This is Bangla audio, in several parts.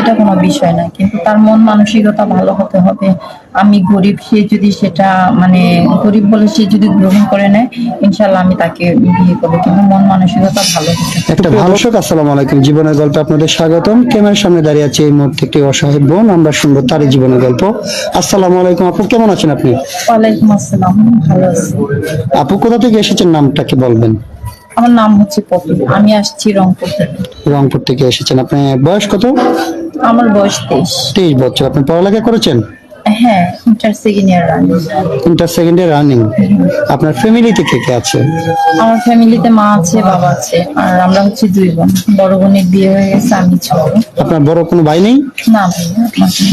এটা কোনো বিষয় না কিন্তু তার মন মানসিকতা ভালো হতে হবে। আমি গরিব সে যদি সেটা মানে গরিব বলে সে যদি গ্রহণ করে নেয় ইনশাল্লাহ আমি তাকে বিয়ে করব। কিন্তু মন মানসিকতা ভালো একটা ভালো দর্শক আসসালামু আলাইকুম। জীবনের গল্পে আপনাদের স্বাগতম। ক্যামেরার সামনে দাঁড়িয়ে আছে এই মুহূর্তে একটি অসহায় বোন আমরা শুনব তারই জীবনের গল্প। আসসালামু আলাইকুম আপু কেমন আছেন আপনি? ওয়ালাইকুম আসসালাম ভালো আছি। আপু কোথা থেকে এসেছেন? নামটা কি বলবেন? আমার নাম হচ্ছে পপি। আমি আসছি রংপুর থেকে। রংপুর থেকে এসেছেন। আপনি বয়স কত? আমার বয়স তেইশ। তেইশ বছর। আপনি পড়ালেখা করেছেন? হ্যাঁ inter second year inter second year running আপনার ফ্যামিলিতে কে কে আছে? আমার ফ্যামিলিতে মা আছে বাবা আছে আর আমরা হচ্ছে দুই বোন। বড় বোনের বিয়ে হয়ে গেছে আমি ছোট। আপনার বড় কোনো ভাই নেই? না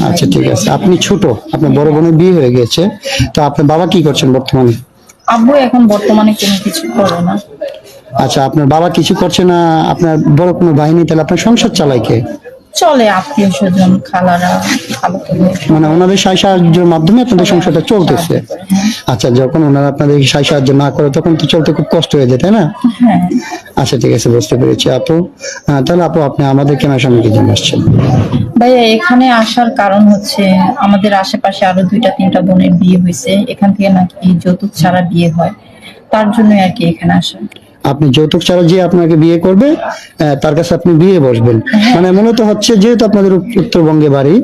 আচ্ছা ঠিক আছে। আপনি ছোট আপনার বড় বোনের বিয়ে হয়ে গেছে। তো আপনার বাবা কি করছেন বর্তমানে? আব্বু এখন বর্তমানে কোনো কিছু করে না। আচ্ছা আপনার বাবা কিছু করছে না? আপনার বড় কোনো বাহিনী? তাহলে আপনার সংসার চালায় কে? চলে আত্মীয় স্বজন খালারা মানে ওনাদের সাহায্য সাহায্যের মাধ্যমে আপনাদের সংসারটা চলতেছে। আচ্ছা যখন ওনারা আপনাদের সাহায্য সাহায্য না করে তখন তো চলতে খুব কষ্ট হয়ে যায় তাই না? হ্যাঁ। আচ্ছা ঠিক আছে বুঝতে পেরেছি আপু। তাহলে আপু আপনি আমাদের কেনার সামনে কি জন্য আসছেন? ভাইয়া এখানে আসার কারণ হচ্ছে আমাদের আশেপাশে আরও দুইটা তিনটা বোনের বিয়ে হয়েছে। এখান থেকে নাকি যৌতুক ছাড়া বিয়ে হয়। তার জন্যই আর কি এখানে আসা। আপনি যৌতুক ছাড়া যে আপনাকে বিয়ে করবে তার কাছে আপনি বিয়ে বসবেন। মানে মূলত হচ্ছে যেহেতু আপনাদের উত্তরবঙ্গে বাড়ি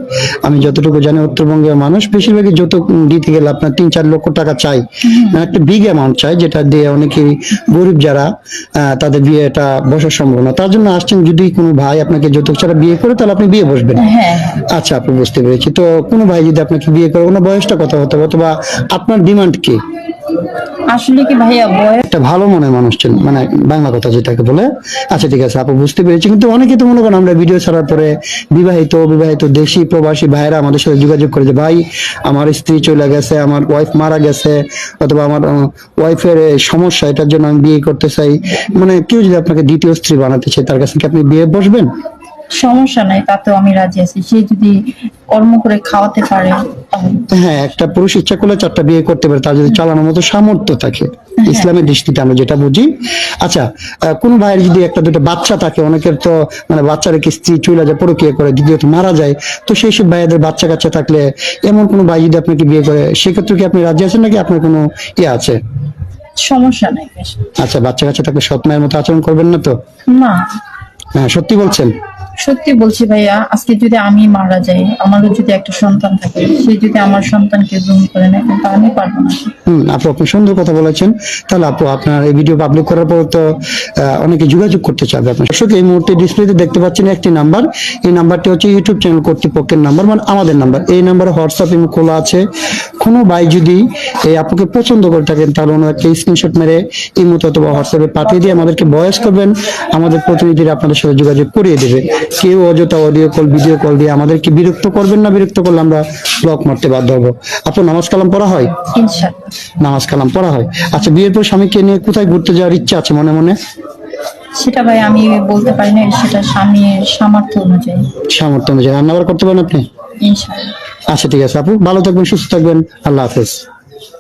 আমি যতটুকু জানি উত্তরবঙ্গের মানুষ বেশিরভাগই যৌতুক দিতে গেলে আপনার তিন চার লক্ষ টাকা চাই। মানে একটা বিগ অ্যামাউন্ট চাই যেটা দিয়ে অনেকেই গরিব যারা আহ, তাদের বিয়েটা বসার সম্ভব না। তার জন্য আসছেন যদি কোনো ভাই আপনাকে যৌতুক ছাড়া বিয়ে করে তাহলে আপনি বিয়ে বসবেন। হ্যাঁ আচ্ছা আপনি বুঝতে পেরেছি। তো কোনো ভাই যদি আপনাকে বিয়ে করে কোনো বয়সটা কত হতে অথবা আপনার ডিমান্ড কি? আসলে কি ভাইয়া বয়স? একটা ভালো মনের মানুষ ছিলেন মানে বাংলা কথা যেটাকে বলে। আচ্ছা ঠিক আছে, আপু, বুঝতে পেরেছি। কিন্তু অনেকে তো মনে করেন আমরা ভিডিও ছাড়ার পরে বিবাহিত বিবাহিত দেশি প্রবাসী ভাইরা আমাদের সাথে যোগাযোগ করে যে, ভাই, আমার স্ত্রী চলে গেছে, আমার ওয়াইফ মারা গেছে, অথবা আমার ওয়াইফের সমস্যা, এটার জন্য আমি বিয়ে করতে চাই। মানে কেউ যদি আপনাকে দ্বিতীয় স্ত্রী বানাতে চায়, তার কাছে কি আপনি বিয়ে বসবেন? সমস্যা নাই তাতেও আমি রাজি আছি। সে যদি কর্ম করে খাওয়াতে পারে হ্যাঁ একটা পুরুষ ইচ্ছা করলে চারটা বিয়ে করতে পারে তার যদি চালানোর মতো সামর্থ্য থাকে ইসলামের দৃষ্টিতে আমরা যেটা বুঝি। আচ্ছা কোন ভাইয়ের যদি একটা দুটো বাচ্চা থাকে অনেকের তো মানে বাচ্চা রেখে স্ত্রী চলে যায় পরকিয়া করে দ্বিতীয়ত মারা যায় তো সেই সব ভাইয়াদের বাচ্চা কাচ্চা থাকলে এমন কোনো ভাই যদি আপনাকে বিয়ে করে সেক্ষেত্রে কি আপনি রাজি আছেন নাকি আপনার কোনো ইয়ে আছে? সমস্যা নাই আচ্ছা বাচ্চা কাচ্চা থাকলে সৎ মায়ের মতো আচরণ করবেন না তো? না। হ্যাঁ সত্যি বলছেন? সত্যি বলছি ভাইয়া, আজকে যদি আমি মারা যাই, আমারও যদি একটা সন্তান থাকে, সে যদি আমার সন্তানকে গ্রহণ করে নেয়, কিন্তু আমি পারব না। হুম, আপু, আপনি সুন্দর কথা বলেছেন। তাহলে আপু, আপনার এই ভিডিও পাবলিক করার পর তো অনেকে যোগাযোগ করতে চাবে আপনার। দর্শক, এই মুহূর্তে ডিসপ্লেতে দেখতে পাচ্ছেন একটি নাম্বার এই নাম্বারটি হচ্ছে ইউটিউব চ্যানেল কর্তৃপক্ষের নাম্বার মানে আমাদের নাম্বার এই নাম্বারে হোয়াটসঅ্যাপ ইমো খোলা আছে। কোনো ভাই যদি এই আপুকে পছন্দ করে থাকেন তাহলে ওনাকে স্ক্রিনশট মেরে ইমোতে অথবা হোয়াটসঅ্যাপে পাঠিয়ে দিয়ে আমাদেরকে বয়স করবেন। আমাদের প্রতিনিধিরা আপনাদের সাথে যোগাযোগ করিয়ে দেবে। কেউ অযথা অডিও কল ভিডিও কল দিয়ে আমাদেরকে বিরক্ত করবেন না বিরক্ত করলে আমরা ব্লক মারতে বাধ্য হব। আপনার নামাজ কালাম পড়া হয়? নামাজ কালাম পড়া হয়। আচ্ছা বিয়ের পর স্বামীকে নিয়ে কোথায় ঘুরতে যাওয়ার ইচ্ছা আছে মনে মনে? সেটা ভাই আমি বলতে পারি না সেটা স্বামীর সামর্থ্য অনুযায়ী। সামর্থ্য অনুযায়ী। রান্না বান্না করতে পারেন আপনি? ইনশাল্লাহ আচ্ছা ঠিক আছে আপু। ভালো থাকবেন সুস্থ থাকবেন। আল্লাহ হাফেজ।